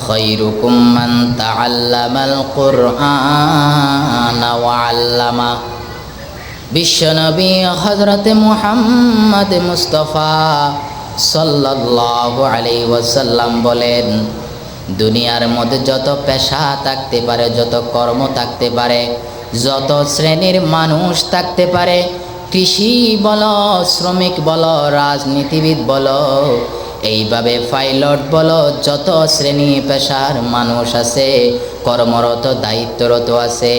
خيركم من تعلم القرآن وعلمه বিশ্বনবী হজরত মুহাম্মদ মুস্তফা সাল্লাল্লাহু আলাইহি ওয়াসাল্লাম বলেন দুনিয়ার মধ্যে যত পেশা থাকতে পারে যত কর্ম থাকতে পারে যত শ্রেণীর মানুষ থাকতে পারে কৃষি বলো শ্রমিক বলো রাজনীতিবিদ বলো এইভাবে পাইলট বলো, যত শ্রেণি পেশার মানুষ আছে, কর্মরত, দায়িত্বরত আছে,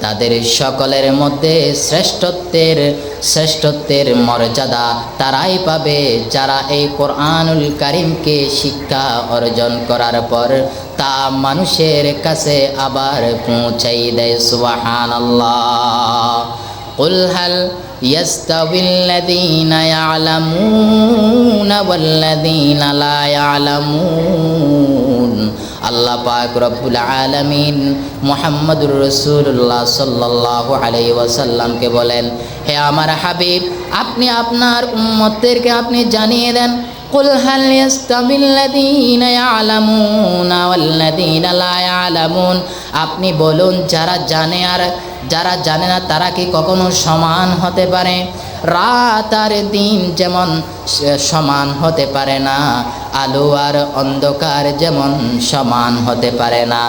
তাদের সকলের মধ্যে শ্রেষ্ঠত্বের শ্রেষ্ঠত্বের মর্যাদা তারাই পাবে। যারা এই কোরআনুল কারিমকে শিক্ষা অর্জন করার পর তা মানুষের কাছে আবার পৌঁছাই দেয় সুবাহান قل هل يستوي الذين يعلمون والذين لا يعلمون আল্লাহ পাক রব্বুল আলামিন মুহাম্মদুর রাসূলুল্লাহ সাল্লাল্লাহু আলাইহি ওয়াসাল্লামকে বলেন হে আমার হাবিব আপনি আপনার উম্মতদেরকে আপনি জানিয়ে দেন قل هل يستوي الذين يعلمون والذين لا يعلمون আপনি বলুন যারা জানে আর যারা জানে না তারা কি কখনো সমান হতে পারে রাত আর দিন যেমন সমান হতে পারে না আলো আর অন্ধকার যেমন সমান হতে পারে না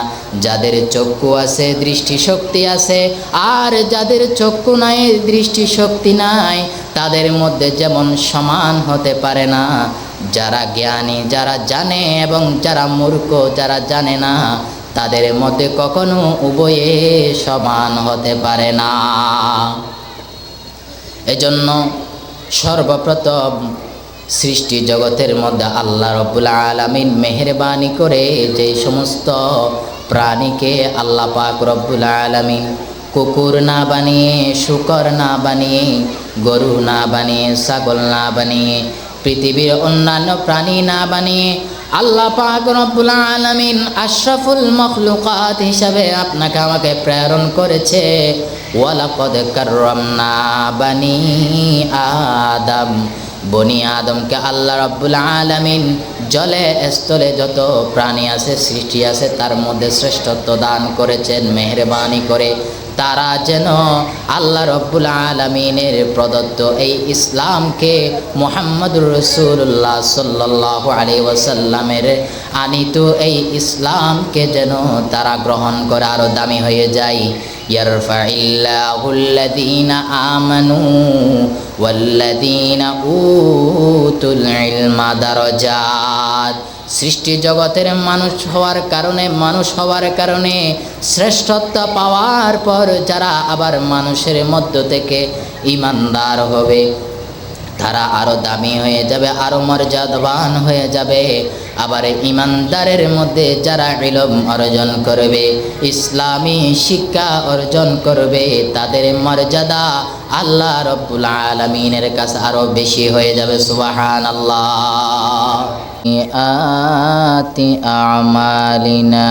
যাদের চক্ষু আছে দৃষ্টিশক্তি আছে আর যাদের চক্ষু নাই দৃষ্টিশক্তি নাই তাদের মধ্যে যেমন সমান হতে পারে না যারা জ্ঞানী, যারা জানে এবং যারা মূর্খ, যারা জানে না, তাদের মধ্যে কখনো উভয়ে সমান হতে পারে না। এজন্য সর্বপ্রথম সৃষ্টি জগতের মধ্যে আল্লাহ রবুল আলমিন মেহরবানি করে যে সমস্ত প্রাণীকে আল্লাহ পাক রব্বুল আলমিন কুকুর না বানিয়ে, শুকর না বানিয়ে, গরু না বানিয়ে, ছাগল না বানিয়ে পৃথিবীর অন্যান্য প্রাণী না বানিয়ে আল্লাহ পাক রব্বুল আলামিন আশরাফুল মখলুকাত হিসাবে আপনাকে আমাকে প্রেরণ করেছে। ওয়ালাকদ কাররামনা বানি আদম। বনি আদমকে আল্লাহ রব্বুল আলামিন জলে, স্থলে যত প্রাণী আছে, সৃষ্টি আছে, তার মধ্যে শ্রেষ্ঠত্ব দান করেছেন, মেহরবানি করে। তারা যেন আল্লাহ রব্বুল আলমিনের প্রদত্ত এই ইসলামকে মোহাম্মদুর রসুল্লাহ সাল্লাহ আলী ওসাল্লামের আনিত এই ইসলামকে যেন তারা গ্রহণ করে আরও দামি হয়ে যায়। يرفع الله الذين آمنوا والذين أوتوا العلم درجات সৃষ্টি জগতের মানুষ হওয়ার কারণে মানুষ হওয়ার কারণে শ্রেষ্ঠত্ব পাওয়ার পর যারা আবার মানুষের মধ্য থেকে ইমানদার হবে তারা আরও দামি হয়ে যাবে আরও মর্যাদাবান হয়ে যাবে। আবার ইমানদারের মধ্যে যারা ইলম অর্জন করবে, ইসলামী শিক্ষা অর্জন করবে, তাদের মর্যাদা আল্লাহ রব্বুল আলমিনের কাছে আরও বেশি হয়ে যাবে সুবাহান আল্লাহ আতি আমালিনা।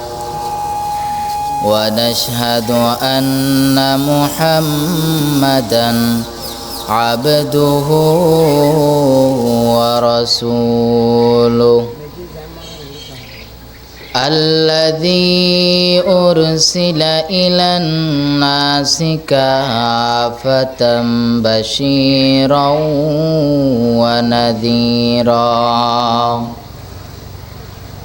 ونشهد أن محمدا عبده ورسوله. الذي أرسل إلى الناس كافة بشيرا ونذيرا.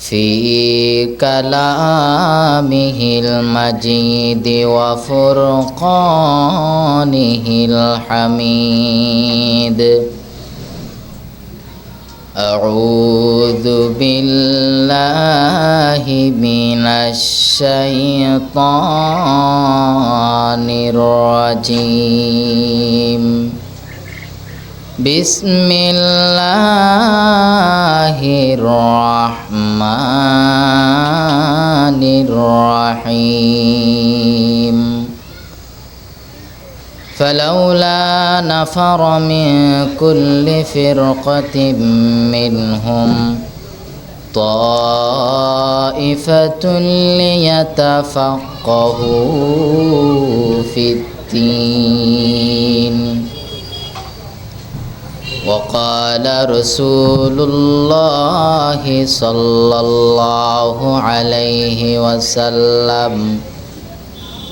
في كلامه المجيد وفرقانه الحميد أعوذ بالله من الشيطان الرجيم بسم الله الرحمن الرحيم فلولا نفر من كل فرقة منهم طائفة ليتفقهوا في الدين وقال رسول الله صلى الله عليه وسلم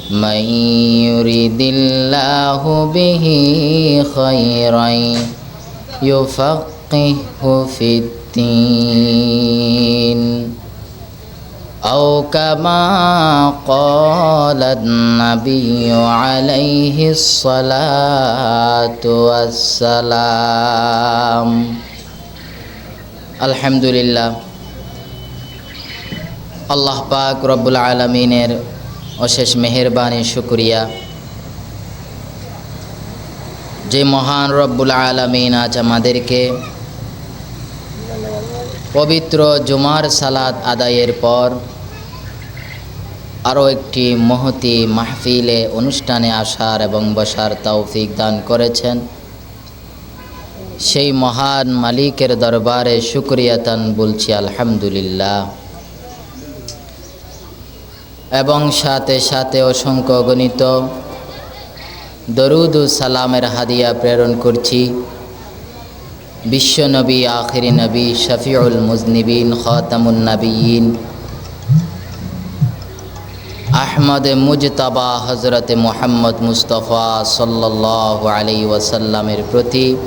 من يريد الله به خيرا يفقهه في الدين. أو كما قال النبي عليه الصلاة والسلام الحمد لله আল্লাহ পাক রব্বুল আলমিনের অশেষ মেহেরবানি শুক্রিয়া যে মহান রব্বুল আলমিন আজ আমাদেরকে পবিত্র জুমার সালাত আদায়ের পর আরও একটি মহতি মাহফিলে অনুষ্ঠানে আসার এবং বসার তৌফিক দান করেছেন। সেই মহান মালিকের দরবারে শুক্রিয়াতান বলছি আলহামদুলিল্লাহ। এবং সাথে সাথে অসংখ্য গণিত, দরুদ সালামের হাদিয়া প্রেরণ করছি। বিশ্বনবী, আখিরি নবী, শফিউল মুজনিবিন, খতামুন নবীন। আহমদ মুজতাবা হজরত মোহাম্মদ মুস্তফা সাল্লাহ আলী ওয়াসাল্লামের প্রতি,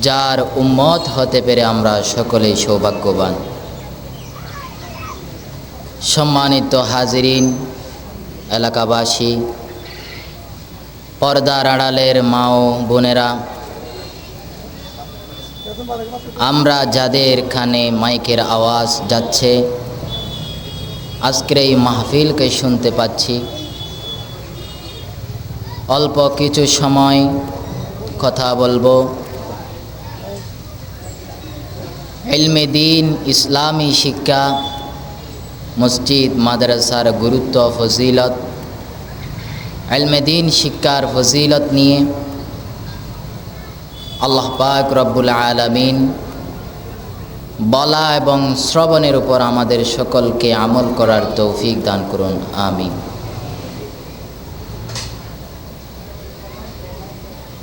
যার উম্মত হতে পেরে আমরা সকলেই সৌভাগ্যবান। সম্মানিত হাজিরিন, এলাকাবাসী, পর্দার আড়ালের মা ও বোনেরা আমরা যাদের খানে মাইকের আওয়াজ যাচ্ছে, আজকের এই মাহফিলকে শুনতে পাচ্ছি। অল্প কিছু সময় কথা বলব। এলমে দিন ইসলামী শিক্ষা, মসজিদ, মাদ্রাসার গুরুত্ব, ফজিলত। এলমেদিন শিক্ষার ফজিলত নিয়ে আল্লাহ পাক রব্বুল আলমিন বলা এবং শ্রবণের উপর আমাদের সকলকে আমল করার তৌফিক দান করুন, আমিন।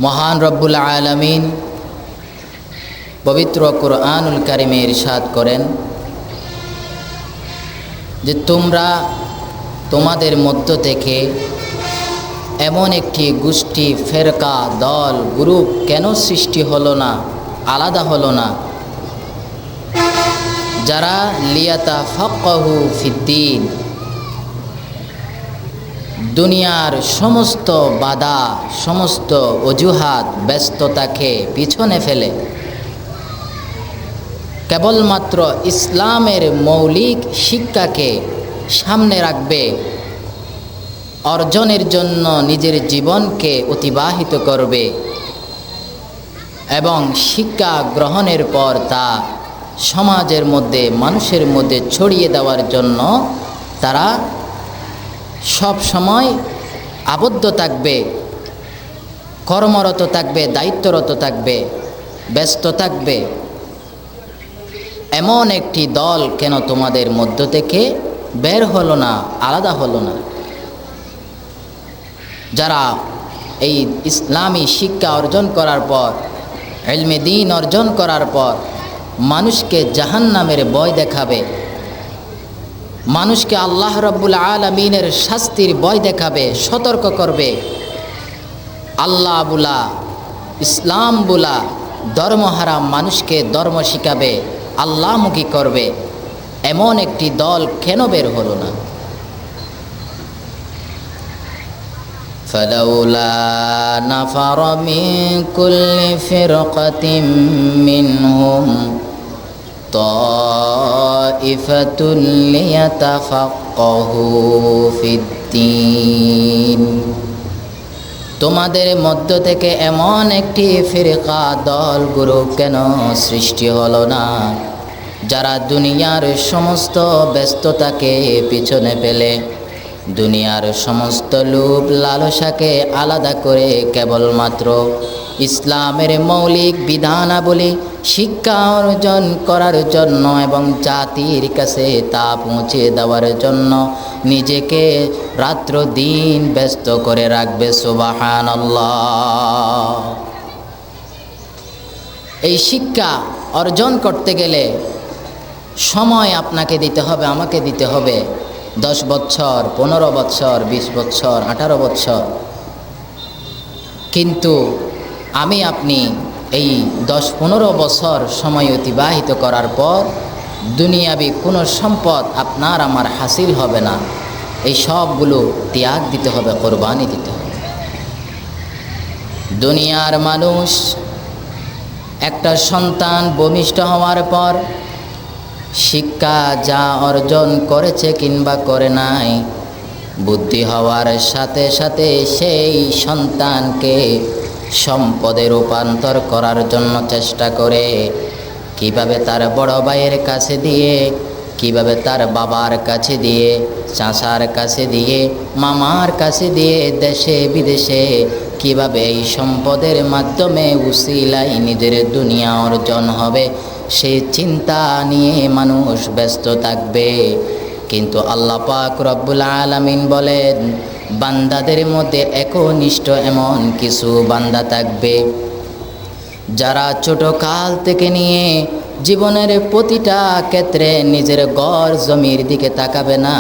মহান রব্বুল আলমিন পবিত্র কোরআনুল কারিমে ইরশাদ করেন যে তোমরা তোমাদের মধ্য থেকে এমন একটি গোষ্ঠী, ফেরকা, দল, গ্রুপ কেন সৃষ্টি হলো না, আলাদা হলো না? যারা লিয়াতা ফকহু ফিদ্দিন, দুনিয়ার সমস্ত বাধা, সমস্ত অজুহাত ব্যস্ততাকে পিছনে ফেলে। কেবলমাত্র ইসলামের মৌলিক শিক্ষাকে সামনে রাখবে অর্জনের জন্য নিজের জীবনকে অতিবাহিত করবে এবং শিক্ষা গ্রহণের পর তা সমাজের মধ্যে, মানুষের মধ্যে ছড়িয়ে দেওয়ার জন্য তারা সব সময় আবদ্ধ থাকবে, কর্মরত থাকবে, দায়িত্বরত থাকবে, ব্যস্ত থাকবে। এমন একটি দল কেন তোমাদের মধ্য থেকে বের হলো না, আলাদা হলো না? যারা এই ইসলামী শিক্ষা অর্জন করার পর এলমে দিন অর্জন করার পর মানুষকে জাহান্নামের বয় দেখাবে, মানুষকে আল্লাহ রব্বুল আলমিনের শাস্তির বয় দেখাবে, সতর্ক করবে। আল্লাহ বুলা, ইসলাম বুলা ধর্মহারা মানুষকে ধর্ম শিখাবে, আল্লাহমুখী করবে। এমন একটি দল কেন বের হলো না? فلولا نفر من كل فرقة منهم طائفة ليتفقهوا في الدين তোমাদের মধ্য থেকে এমন একটি ফিরকা দল গ্রুপ কেন সৃষ্টি হলো না যারা দুনিয়ার সমস্ত ব্যস্ততাকে পিছনে ফেলে দুনিয়ার সমস্ত লোভ লালসাকে আলাদা করে কেবলমাত্র ইসলামের মৌলিক বিধানাবলী শিক্ষা অর্জন করার জন্য এবং জাতির কাছে তা পৌঁছে দেওয়ার জন্য নিজেকে রাত্র দিন ব্যস্ত করে রাখবে সুবাহান এই শিক্ষা অর্জন করতে গেলে সময় আপনাকে দিতে হবে, আমাকে দিতে হবে। দশ বছর পনেরো বছর বিশ বছর আঠারো বছর কিন্তু আমি আপনি এই দশ পনেরো বছর সময় অতিবাহিত করার পর দুনিয়াবি কোনো সম্পদ আপনার আমার হাসিল হবে না। এই সবগুলো ত্যাগ দিতে হবে, কোরবানি দিতে হবে। দুনিয়ার মানুষ একটা সন্তান ভূমিষ্ঠ হওয়ার পর শিক্ষা যা অর্জন করেছে কিংবা করে নাই, বুদ্ধি হওয়ার সাথে সাথে সেই সন্তানকে সম্পদে রূপান্তর করার জন্য চেষ্টা করে, কীভাবে তার বড় ভাইয়ের কাছে দিয়ে, কীভাবে তার বাবার কাছে দিয়ে, চাচার কাছে দিয়ে, মামার কাছে দিয়ে দেশে বিদেশে, কীভাবে এই সম্পদের মাধ্যমে উসিলাই নিজের দুনিয়া অর্জন হবে সে চিন্তা নিয়ে মানুষ ব্যস্ত থাকবে। কিন্তু আল্লাহ পাক রব্বুল আলমিন বলেন, বান্দাদের মধ্যে একনিষ্ঠ এমন কিছু বান্দা থাকবে। যারা ছোট কাল থেকে নিয়ে জীবনের প্রতিটা ক্ষেত্রে নিজের গড় জমির দিকে তাকাবে না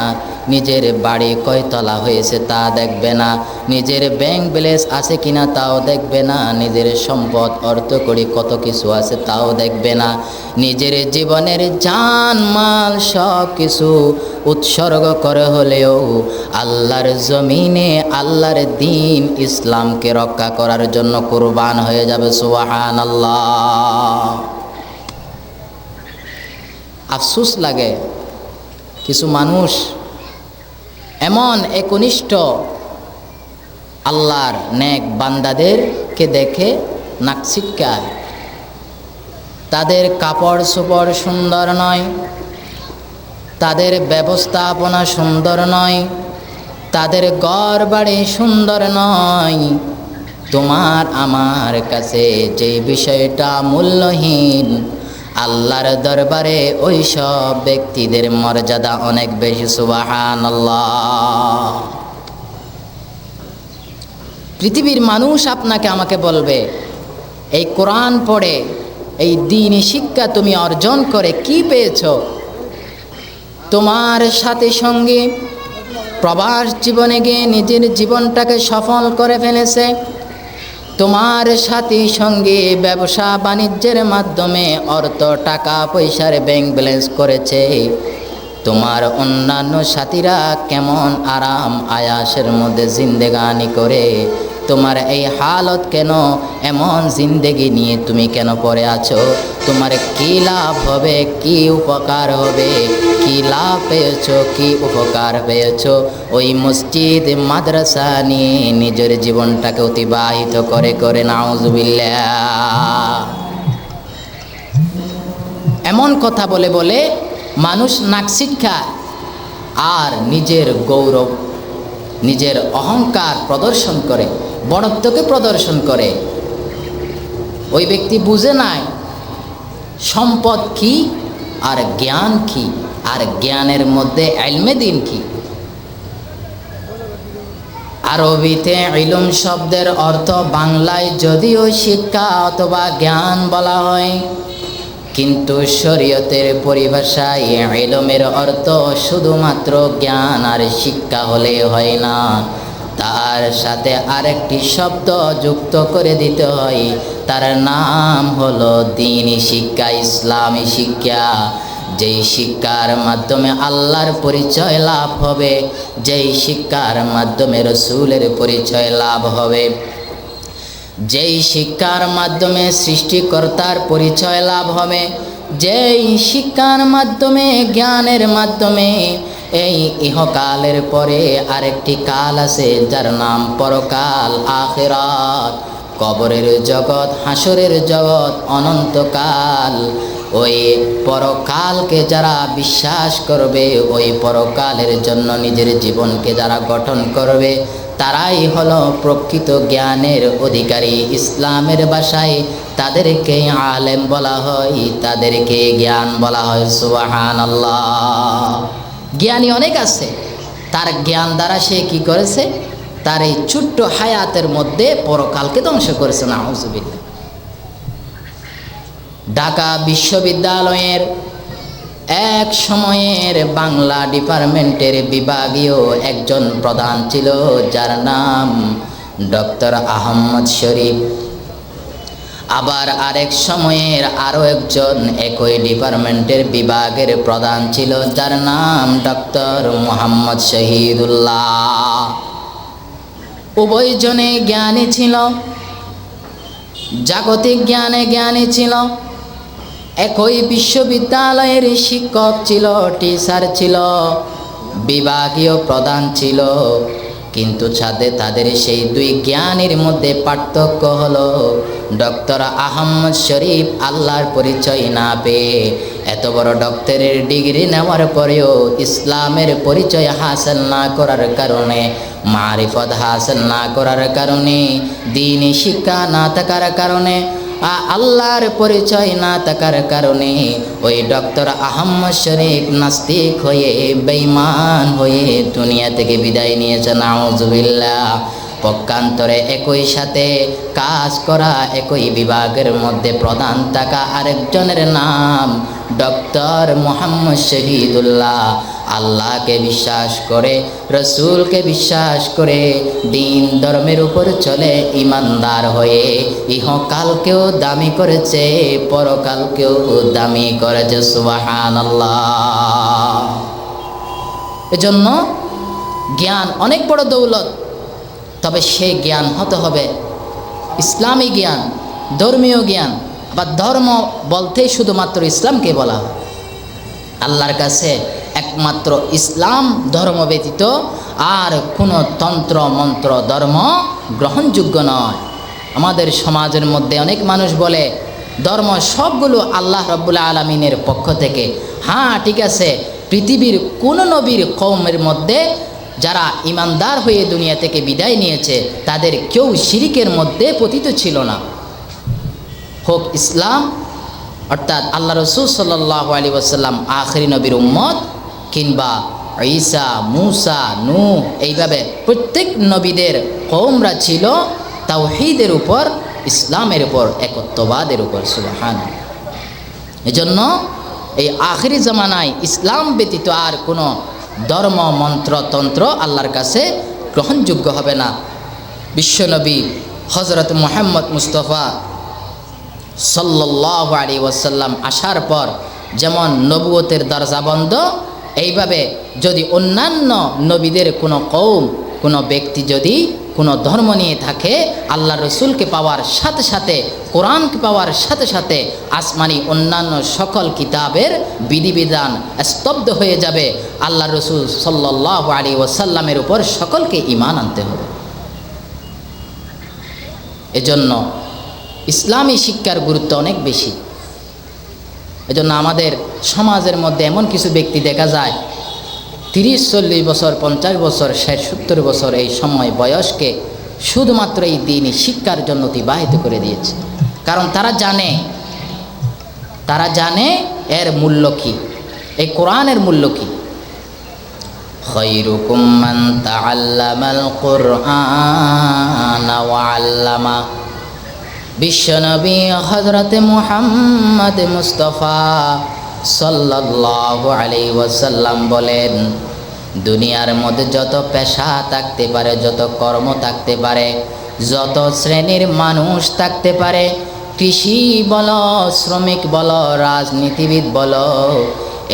নিজের বাড়ি কয়তলা হয়েছে তা দেখবে না। নিজের ব্যাংক ব্যালেন্স আছে কিনা তাও দেখবে না। নিজের সম্পদ, অর্থ করি কত কিছু আছে তাও দেখবে না। নিজের জীবনের জান, মাল সব কিছু উৎসর্গ করে হলেও আল্লাহর জমিনে আল্লাহর দিন ইসলামকে রক্ষা করার জন্য কোরবান হয়ে যাবে। সুবাহান আল্লাহ আফসুস লাগে। কিছু মানুষ এমন একনিষ্ঠ আল্লাহর নেক বান্দাদেরকে দেখে নাকসিটকায় তাদের কাপড় চোপড় সুন্দর নয়, তাদের ব্যবস্থাপনা সুন্দর নয়, তাদের ঘর বাড়ি সুন্দর নয়। তোমার আমার কাছে যে বিষয়টা মূল্যহীন আল্লাহর দরবারে ওই সব ব্যক্তিদের মর্যাদা অনেক বেশি সুবাহান পৃথিবীর মানুষ আপনাকে আমাকে বলবে, এই কোরআন পড়ে, এই দিনই শিক্ষা তুমি অর্জন করে কি পেয়েছ? তোমার সাথে সঙ্গে প্রবাস জীবনে গিয়ে নিজের জীবনটাকে সফল করে ফেলেছে। তোমার সাথী সঙ্গে ব্যবসা বাণিজ্যের মাধ্যমে অর্থ, টাকা, পয়সার ব্যাংক ব্যালেন্স করেছে। তোমার অন্যান্য সাথীরা কেমন আরাম, আয়াসের মধ্যে জিন্দেগানি করে তোমার এই হালত কেন? এমন জিন্দেগি নিয়ে তুমি কেন পড়ে আছো? তোমার কি লাভ হবে? কি উপকার হবে? কি লাভ পেয়েছ? কি উপকার পেয়েছ? ওই মসজিদ, মাদ্রাসা নিয়ে নিজের জীবনটাকে অতিবাহিত করে করে নাউজুবিল্লা এমন কথা বলে বলে মানুষ নাক শিক্ষা আর নিজের গৌরব নিজের অহংকার প্রদর্শন করে বড়ত্বকে প্রদর্শন করে। ওই ব্যক্তি বুঝে নাই, সম্পদ কি আর জ্ঞান কি, আর জ্ঞানের মধ্যে এলমে দিন কি। আরবিতে ইলুম শব্দের অর্থ বাংলায় যদিও শিক্ষা অথবা জ্ঞান বলা হয়। কিন্তু শরীয়তের পরিভাষায় এলমের অর্থ শুধুমাত্র জ্ঞান আর শিক্ষা হলে হয় না। তার সাথে আরেকটি শব্দ যুক্ত করে দিতে হয়, তার নাম হলো দিনী শিক্ষা, ইসলামী শিক্ষা। যেই শিক্ষার মাধ্যমে আল্লাহর পরিচয় লাভ হবে, যেই শিক্ষার মাধ্যমে রসুলের পরিচয় লাভ হবে। যেই শিক্ষার মাধ্যমে সৃষ্টিকর্তার পরিচয় লাভ হবে, যেই শিক্ষার মাধ্যমে, জ্ঞানের মাধ্যমে, এই ইহকালের পরে আরেকটি কাল আছে, যার নাম পরকাল আখেরাত। কবরের জগৎ, হাসরের জগৎ, অনন্তকাল। ওই পরকালকে যারা বিশ্বাস করবে, ওই পরকালের জন্য নিজের জীবনকে যারা গঠন করবে তারাই হলো প্রকৃত জ্ঞানের অধিকারী। ইসলামের ভাষায় তাদেরকে আলেম বলা হয়, তাদেরকে জ্ঞান বলা হয়। সুবাহান আল্লাহ জ্ঞানী অনেক আছে। তার জ্ঞান দ্বারা সে কি করেছে? তার এই ছোট্ট হায়াতের মধ্যে পরকালকে ধ্বংস করেছে না হুজুবিল্লা ঢাকা বিশ্ববিদ্যালয়ের এক সময়ের বাংলা ডিপার্টমেন্টের বিভাগীয় একজন প্রধান ছিল, যার নাম ডক্টর আহম্মদ শরীফ। আবার আরেক সময়ের আরও একজন একই ডিপার্টমেন্টের বিভাগের প্রধান ছিল, যার নাম ডক্টর মোহাম্মদ শহীদুল্লাহ। উভয়জনে জ্ঞানী ছিল, জাগতিক জ্ঞানে জ্ঞানী ছিল একই বিশ্ববিদ্যালয়ের শিক্ষক ছিল টিচার ছিল, বিভাগীয় প্রধান ছিল। কিন্তু ছাদে তাদের সেই দুই জ্ঞানীর মধ্যে পার্থক্য হলো, ডক্টর আহম্মদ শরীফ আল্লাহর পরিচয় না পেয়ে এত বড় ডক্টরের ডিগ্রি নেওয়ার পরেও ইসলামের পরিচয় হাসিল না করার কারণে, মারিফত হাসিল না করার কারণে দিনই শিক্ষা না থাকার কারণে আল্লাহর পরিচয় না থাকার কারণে ওই ডক্টর আহম্মদ শরীফ নাস্তিক হয়ে, বেঈমান হয়ে দুনিয়া থেকে বিদায় নিয়েছে নাউজুবিল্লাহ। পক্ষান্তরে একই সাথে কাজ করা একই বিভাগের মধ্যে প্রধান থাকা আরেকজনের নাম ডক্টর মোহাম্মদ শহীদুল্লাহ। আল্লাহকে বিশ্বাস করে, রসুলকে বিশ্বাস করে, দিন ধর্মের উপর চলে ইমানদার হয়ে ইহকালকেও দামি করেছে, পরকালকেও দামি করেছে সুবাহান আল্লাহ এজন্য জ্ঞান অনেক বড় দৌলত, তবে সেই জ্ঞান হতে হবে। ইসলামী জ্ঞান, ধর্মীয় জ্ঞান, বা ধর্ম বলতেই শুধুমাত্র ইসলামকে বলা আল্লাহর কাছে একমাত্র ইসলাম ধর্ম ব্যতীত আর কোনো তন্ত্র, মন্ত্র, ধর্ম গ্রহণযোগ্য নয়। আমাদের সমাজের মধ্যে অনেক মানুষ বলে, ধর্ম সবগুলো আল্লাহ রব্বুল্লা আলমিনের পক্ষ থেকে। হ্যাঁ ঠিক আছে, পৃথিবীর কোন নবীর কৌমের মধ্যে যারা ইমানদার হয়ে দুনিয়া থেকে বিদায় নিয়েছে, তাদের কেউ শিরিকের মধ্যে পতিত ছিল না। হোক, ইসলাম অর্থাৎ আল্লাহ রসুল সাল্লাহ আলী ওসাল্লাম আখরি নবীর উম্মত কিংবা ঈসা, মুসা নু এইভাবে প্রত্যেক নবীদের কৌমরা ছিল তাওহিদের উপর, ইসলামের উপর, একত্ববাদের উপর সুবাহান এজন্য এই আখরি জামানায় ইসলাম ব্যতীত আর কোনো ধর্ম, মন্ত্র, তন্ত্র আল্লাহর কাছে গ্রহণযোগ্য হবে না। বিশ্বনবী হজরত মোহাম্মদ মুস্তফা সাল্লাহ আলী ওয়াসাল্লাম আসার পর যেমন নবুয়তের দরজা বন্ধ এইভাবে যদি অন্যান্য নবীদের কোনো কৌম কোনো ব্যক্তি যদি কোনো ধর্ম নিয়ে থাকে, আল্লাহ রসুলকে পাওয়ার সাথে সাথে, কোরআনকে পাওয়ার সাথে সাথে আসমানি অন্যান্য সকল কিতাবের বিধিবিধান স্তব্ধ হয়ে যাবে। আল্লাহ রসুল সাল্লাহ আলী ওসাল্লামের উপর সকলকে ইমান আনতে হবে। এজন্য ইসলামী শিক্ষার গুরুত্ব অনেক বেশি। এজন্য আমাদের সমাজের মধ্যে এমন কিছু ব্যক্তি দেখা যায়, তিরিশ, চল্লিশ বছর, পঞ্চাশ বছর, ষাট, সত্তর বছর এই সময় বয়সকে শুধুমাত্র এই দিনই শিক্ষার জন্য অতিবাহিত করে দিয়েছে। কারণ তারা জানে তারা জানে এর মূল্য কি, এই কোরআনের মূল্য কি। খৈরুকুমান তাআল্লামাল কোরআন আল্লামা। বিশ্বনবী হজরতে মুহাম্মদ মুস্তফা সাল্লাল্লাহু আলাইহি ওয়াসাল্লাম বলেন, দুনিয়ার মধ্যে যত পেশা থাকতে পারে, যত কর্ম থাকতে পারে, যত শ্রেণির মানুষ থাকতে পারে, কৃষি বলো, শ্রমিক বলো, রাজনীতিবিদ বলো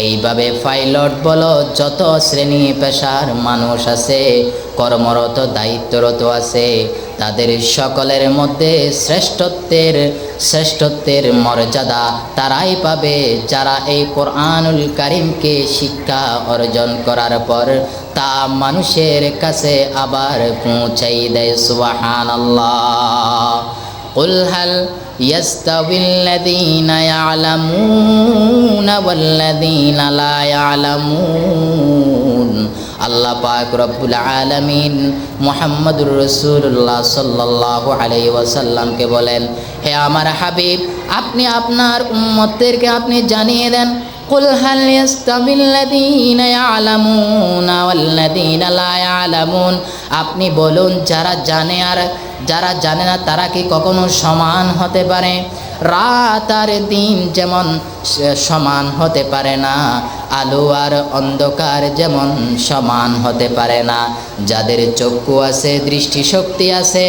এইভাবে পাইলট বল, যত শ্রেণি পেশার মানুষ আছে, কর্মরত, দায়িত্বরত আছে, তাদের সকলের মধ্যে শ্রেষ্ঠত্বের শ্রেষ্ঠত্বের মর্যাদা তারাই পাবে। যারা এই কোরআনুল কারিমকে শিক্ষা অর্জন করার পর তা মানুষের কাছে আবার পৌঁছাই দেয় সুবাহান আল্লাহ يستوي الذين يعلمون والذين لا يعلمون আল্লাহ পাক রব্বুল আলামিন মুহাম্মদুর রাসূলুল্লাহ সাল্লাল্লাহু আলাইহি ওয়াসাল্লামকে বলেন হে আমার হাবিব আপনি আপনার উম্মতদেরকে আপনি জানিয়ে দেন قل هل يستوي الذين يعلمون والذين لا يعلمون আপনি বলুন, যারা জানে আর যারা জানে না, তারা কি কখনো সমান হতে পারে? রাত আর দিন যেমন সমান হতে পারে না, আলো আর অন্ধকার যেমন সমান হতে পারে না। যাদের চক্ষু আছে, দৃষ্টিশক্তি আছে,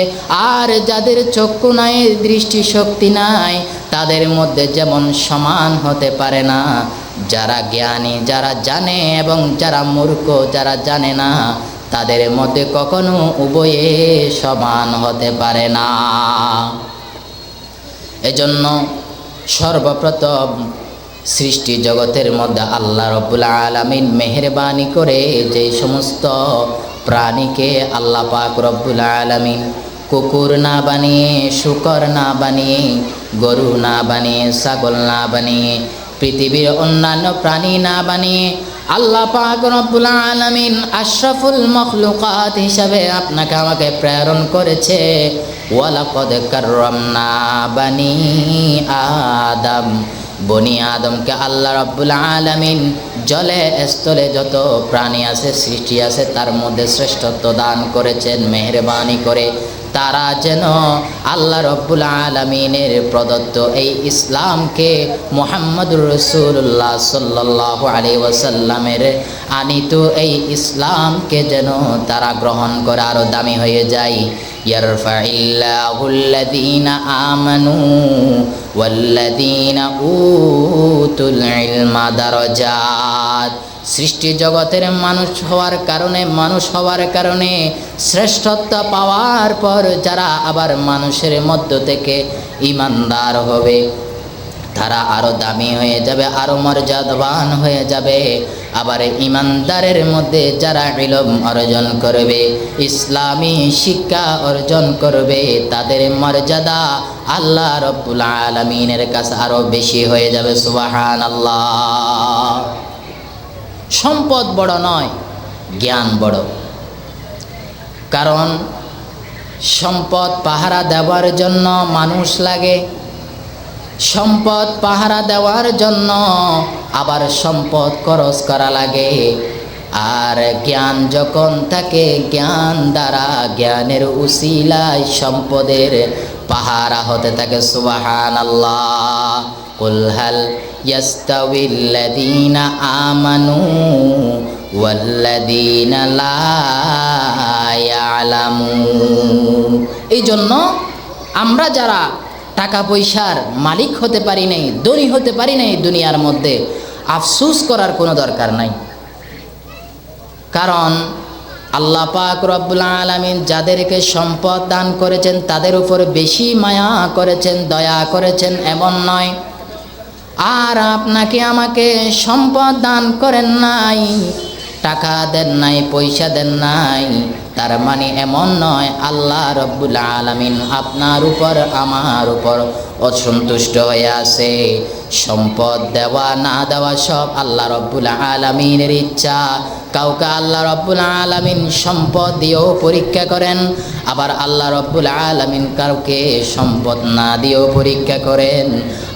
আর যাদের চক্ষু নাই, দৃষ্টিশক্তি নাই, তাদের মধ্যে যেমন সমান হতে পারে না। যারা জ্ঞানী, যারা জানে এবং যারা মূর্খ, যারা জানে না তাদের মধ্যে কখনো উভয়ে সমান হতে পারে না। এজন্য সর্বপ্রথম সৃষ্টি জগতের মধ্যে আল্লাহ রব্বুল আলমিন মেহরবানি করে যে সমস্ত প্রাণীকে আল্লাহ পাক রব্বুল আলমিন কুকুর না বানিয়ে, শুকর না বানিয়ে, গরু না বানিয়ে, ছাগল না বানিয়ে, পৃথিবীর অন্যান্য প্রাণী না বানিয়ে আল্লাহ পাক রব্বুল আলামিন আশরাফুল মখলুকাত হিসাবে আপনাকে আমাকে প্রেরণ করেছে। ওয়ালাকদ কাররামনা বানি আদম। বনি আদমকে আল্লাহ রব্বুল আলামিন জলে, স্থলে যত প্রাণী আছে, সৃষ্টি আছে, তার মধ্যে শ্রেষ্ঠত্ব দান করেছেন, মেহরবানি করে। তারা যেন আল্লাহ রব্বুল আলমিনের প্রদত্ত এই ইসলামকে মোহাম্মদুর রসুল্লাহ সাল্লাহ আলী ওয়াসাল্লামের আনিত এই ইসলামকে যেন তারা গ্রহণ করে আরও দামি হয়ে যায়। ইয়ারফাইল্লাহুল্লাযীনা আমানু ওয়াল্লাযীনা উতুল ইলমা দারাজাত সৃষ্টি জগতের মানুষ হওয়ার কারণে, মানুষ হওয়ার কারণে, শ্রেষ্ঠত্ব পাওয়ার পর যারা আবার মানুষের মধ্য থেকে ইমানদার হবে, তারা আরও দামি হয়ে যাবে আরও মর্যাদাবান হয়ে যাবে। আবার ইমানদারের মধ্যে যারা ইলম অর্জন করবে, ইসলামী শিক্ষা অর্জন করবে, তাদের মর্যাদা আল্লাহ রব্বুল আলমিনের কাছে আরও বেশি হয়ে যাবে সুবাহান আল্লাহ সম্পদ বড় নয়, জ্ঞান বড়। কারণ সম্পদ পাহারা দেওয়ার জন্য মানুষ লাগে সম্পদ পাহারা দেওয়ার জন্য আবার সম্পদ খরচ করা লাগে। আর জ্ঞান যখন থাকে, জ্ঞান দ্বারা জ্ঞানের উশিলায় সম্পদের পাহারা হতে থাকে সুবাহান আল্লাহ কুলহাল ইয়াস্তাবিল্লাদিনা আমানু লা এই জন্য আমরা যারা টাকা পয়সার মালিক হতে পারি নাই, ধনী হতে পারি নাই দুনিয়ার মধ্যে, আফসুস করার কোনো দরকার নাই। কারণ আল্লাহ পাক রব্বুল আলমিন যাদেরকে সম্পদ দান করেছেন, তাদের উপর বেশি মায়া করেছেন, দয়া করেছেন, এমন নয়। আর আপনাকে আমাকে সম্পদ দান করেন নাই টাকা দেন নাই, পয়সা দেন নাই, তার মানে এমন নয়, আল্লাহ রব্বুল আলমিন আপনার উপর, আমার উপর অসন্তুষ্ট হয়ে আছে। সম্পদ দেওয়া, না দেওয়া সব আল্লাহ রব্বুল আলমিনের ইচ্ছা। কাউকে আল্লাহ রব্বুল আলমিন সম্পদ দিয়েও পরীক্ষা করেন, আবার আল্লাহ রব্বুল আলমিন কাউকে সম্পদ না দিয়েও পরীক্ষা করেন।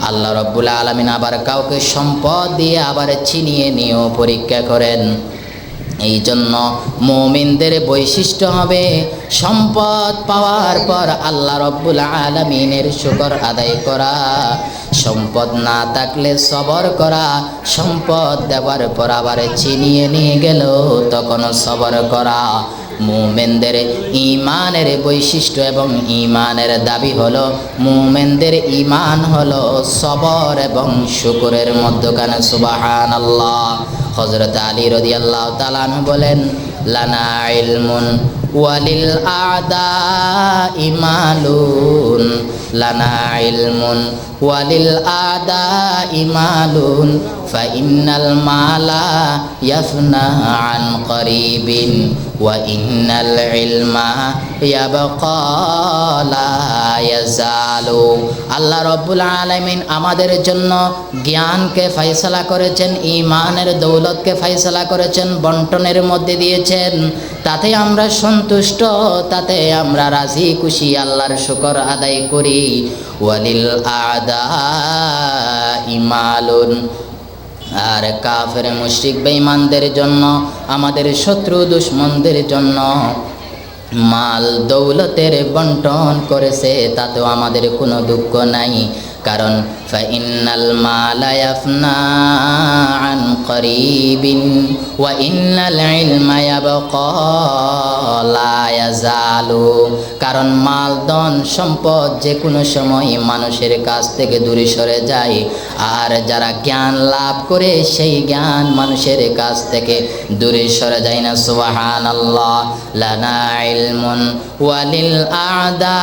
আল্লাহ রব্বুল আলমিন আবার কাউকে সম্পদ দিয়ে আবার চিনিয়ে নিয়েও পরীক্ষা করেন। এই জন্য মোমিনদের বৈশিষ্ট্য হবে সম্পদ পাওয়ার পর আল্লাহ রব্বুল আলমিনের শুকর আদায় করা। সম্পদ না থাকলে সবর করা, সম্পদ দেওয়ার পর আবার চিনিয়ে নিয়ে গেল তখন সবর করা। মুমেনদের ইমানের বৈশিষ্ট্য এবং ইমানের দাবি হলো, মুমেনদের ইমান হলো সবর এবং শুকুরের মধ্যখানে সুবাহান আল্লাহ হজরত আলী রদি আল্লাহ তালান বলেন, লানা ইলমুন ওয়ালিল আদা ইমালুন লানা ইলমুন। ওয়ালিল আদা ইমালুন ফাইন্নাল মালা ইয়াফনা আন করিবিন। ওয়াইন্নাল ইলমা ইয়াবকা লা ইয়াজালু। আল্লাহ রব্বুল আলামিন আমাদের জন্য জ্ঞানকে ফয়সলা করেছেন ইমানের দৌলতকে ফয়সলা করেছেন, বন্টনের মধ্যে দিয়েছেন। তাতে আমরা শুন সন্তুষ্ট, তাতে আমরা রাজি, খুশি, আল্লাহর শুকর আদায় করি। ওয়ালিল আদা ইমালুন আর কাফের মুশরিক বেঈমানদের জন্য, আমাদের শত্রু দুশ্মনদের জন্য মাল দৌলতের বন্টন করেছে, তাতেও আমাদের কোনো দুঃখ নাই। কারণ মালা ইয়াফনা আন করিবিন ওয়া ইন্নাল ইলমা ইয়াবকা লা ইয়াজালু কারণ মাল, ধন, সম্পদ যে কোনো সময় মানুষের কাছ থেকে দূরে সরে যায়। আর যারা জ্ঞান লাভ করে, সেই জ্ঞান মানুষের কাছ থেকে দূরে সরে যায় না। সুবাহান আল্লাহ লানা ইলমুন ওয়ালিল আদা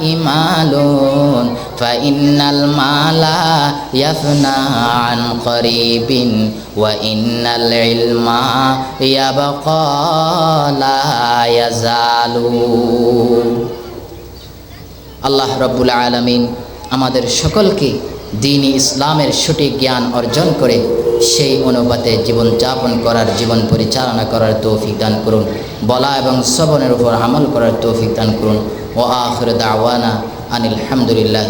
ইমালুন। ফাইনাল মালা ইয়াফনা আন করিবিন ওয়া ইন্নাল ইলমা ইয়াবকা লা ইয়াজালু। আল্লাহ রব্বুল আলমিন আমাদের সকলকে দিন ইসলামের সঠিক জ্ঞান অর্জন করে সেই অনুপাতে জীবনযাপন করার, জীবন পরিচালনা করার তৌফিক দান করুন। বলা এবং শ্রবণের উপর আমল করার তৌফিক দান করুন। ও আখর দাওয়ানা আনিল হামদুলিল্লাহ